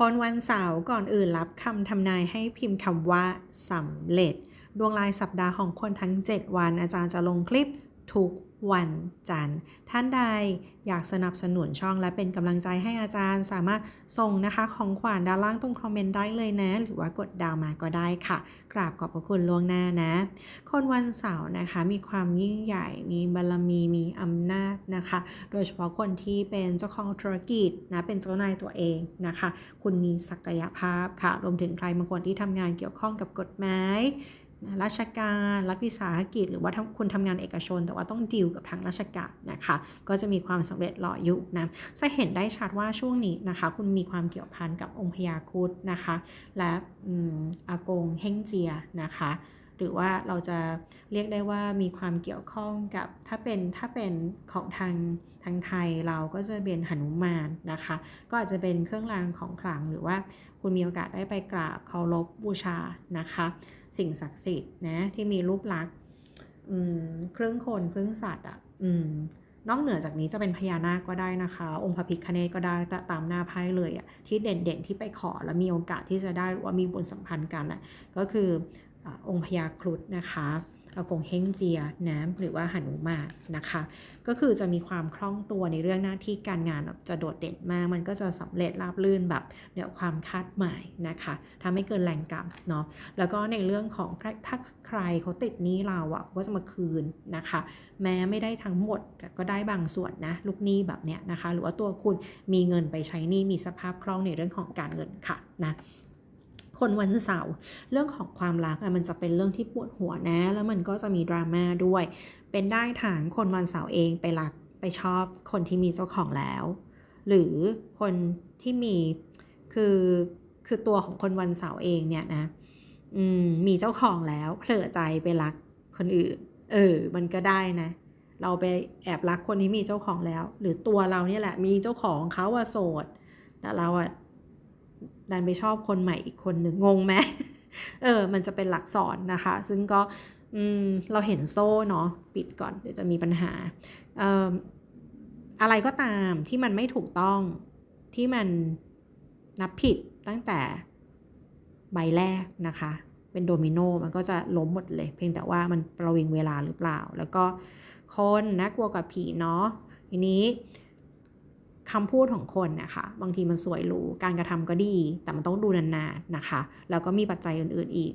คนวันเสาร์ก่อนอื่นรับคำทำนายให้พิมพ์คำว่าสำเร็จ ดวงรายสัปดาห์ของคนทั้ง 7 วันอาจารย์จะลงคลิป ทุกวันจันทร์ ท่านใดอยากสนับสนุนช่องและเป็นกำลังใจให้อาจารย์ สามารถส่งนะคะของขวัญด้านล่างตรงคอมเมนต์ได้เลยนะ หรือว่ากดดาวมาก็ได้ค่ะ กราบขอบพระคุณล่วงหน้านะ คนวันเสาร์นะคะมีความยิ่งใหญ่ มีบารมีมีอำนาจนะคะ โดยเฉพาะคนที่เป็นเจ้าของธุรกิจนะเป็นเจ้านายตัวเองนะคะ คุณมีศักยภาพค่ะ รวมถึงใครบางคนที่ทำงานเกี่ยวข้องกับกฎหมาย ราชการรัฐวิสาหกิจ หรือว่าถ้าคุณทำงานเอกชน แต่ว่าต้องดีลกับทางราชการนะคะ ก็จะมีความสำเร็จรออยู่นะจะเห็นได้ชัดว่าช่วงนี้นะคะ คุณมีความเกี่ยวพันกับองค์พญาคุดนะคะ และอากงเฮงเจียนะคะ หรือว่าเราจะเรียกได้ว่ามีความเกี่ยวข้องกับถ้าเป็นถ้าเป็นของทางทางไทยเราก็จะเป็นหนุมานนะคะ ก็อาจจะเป็นเครื่องรางของขลังหรือว่าคุณมีโอกาสได้ไปกราบเคารพบูชานะคะ สิ่งศักดิ์สิทธิ์นะที่มีรูปลักษณ์เครื่องคนเครื่องสัตว์อะนอกเหนือจากนี้จะเป็นพญานาคก็ได้นะคะ องค์พระพิฆเนศก็ได้ตามหน้าไพ่เลยอะที่เด่นๆที่ไปขอแล้วมีโอกาสที่จะได้ว่ามีบุญสัมพันธ์กันอะก็คือ องค์พญาครุฑนะคะอากงเฮงเจียนะหรือว่าหนุมานนะคะ ก็คือจะมีความคล่องตัวในเรื่องหน้าที่การงานจะโดดเด่นมาก มันก็จะสำเร็จราบลื่นแบบเหนือความคาดหมายนะคะทำให้เกินแรงกรรมเนาะแล้วก็ในเรื่องของถ้าใครเขาติดนี้เราอะก็จะมาคืนนะคะ แม้ไม่ได้ทั้งหมดแต่ก็ได้บางส่วนนะลูกหนี้แบบเนี้ยนะคะ หรือว่าตัวคุณมีเงินไปใช้หนี้มีสภาพคล่องในเรื่องของการเงินค่ะนะ คนวันเสาร์เรื่องของความรักอะมันจะเป็นเรื่องที่ปวดหัวนะ แล้วมันก็จะมีดราม่าด้วย เป็นได้ทางคนวันเสาร์เองไปรักไปชอบคนที่มีเจ้าของแล้ว หรือคนที่มีคือคือตัวของคนวันเสาร์เองเนี่ยนะมมีเจ้าของแล้วเผลอใจไปรักคนอื่น เออ มันก็ได้นะ เราไปแอบรักคนที่มีเจ้าของแล้ว หรือตัวเราเนี่ยแหละ มีเจ้าของเขาว่าโสด แต่เราอะ ดันไปชอบคนใหม่อีกคนหนึ่งงงไหมเออ มันจะเป็นหลักสอนนะคะ ซึ่งก็เราเห็นโซ่เนาะปิดก่อนเดี๋ยวจะมีปัญหาอะไรก็ตามที่มันไม่ถูกต้องที่มันนับผิดตั้งแต่ใบแรกนะคะ เป็นโดมิโนมันก็จะล้มหมดเลย เพียงแต่ว่ามันประวิงเวลาหรือเปล่า แล้วก็คนนะกลัวกับผีเนาะทีนี้ คำพูดของคนนะคะ บางทีมันสวยหรูการกระทำก็ดี แต่มันต้องดูนานๆนนะคะ แล้วก็มีปัจจัยอื่นๆอีก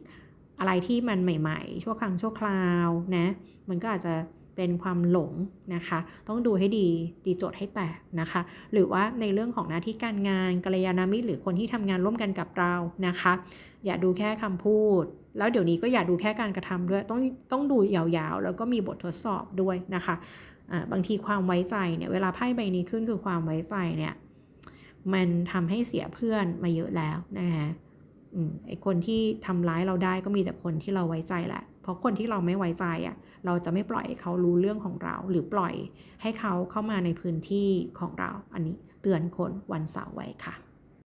อะไรที่มันใหม่ๆ ชั่วครั้งชั่วคราวนะ มันก็อาจจะเป็นความหลงนะคะ ต้องดูให้ดีตีโจทย์ให้แตกนะคะ หรือว่าในเรื่องของหน้าที่การงานกัลยาณมิตรหรือคนที่ทำงานร่วมกันกับเรานะคะ อย่าดูแค่คำพูด แล้วเดี๋ยวนี้ก็อย่าดูแค่การกระทำด้วย ต้องต้องดูยาวๆ แล้วก็มีบททดสอบด้วยนะคะ บางทีความไว้ใจเนี่ยเวลาไพ่ใบนี้ขึ้นคือความไว้ใจเนี่ยมันทำให้เสียเพื่อนมาเยอะแล้วนะคะไอคนที่ทำร้ายเราได้ก็มีแต่คนที่เราไว้ใจแหละ เพราะคนที่เราไม่ไว้ใจอะเราจะไม่ปล่อยให้เขารู้เรื่องของเรา หรือปล่อยให้เขาเข้ามาในพื้นที่ของเรา อันนี้เตือนคนวันเสาร์ไว้ค่ะ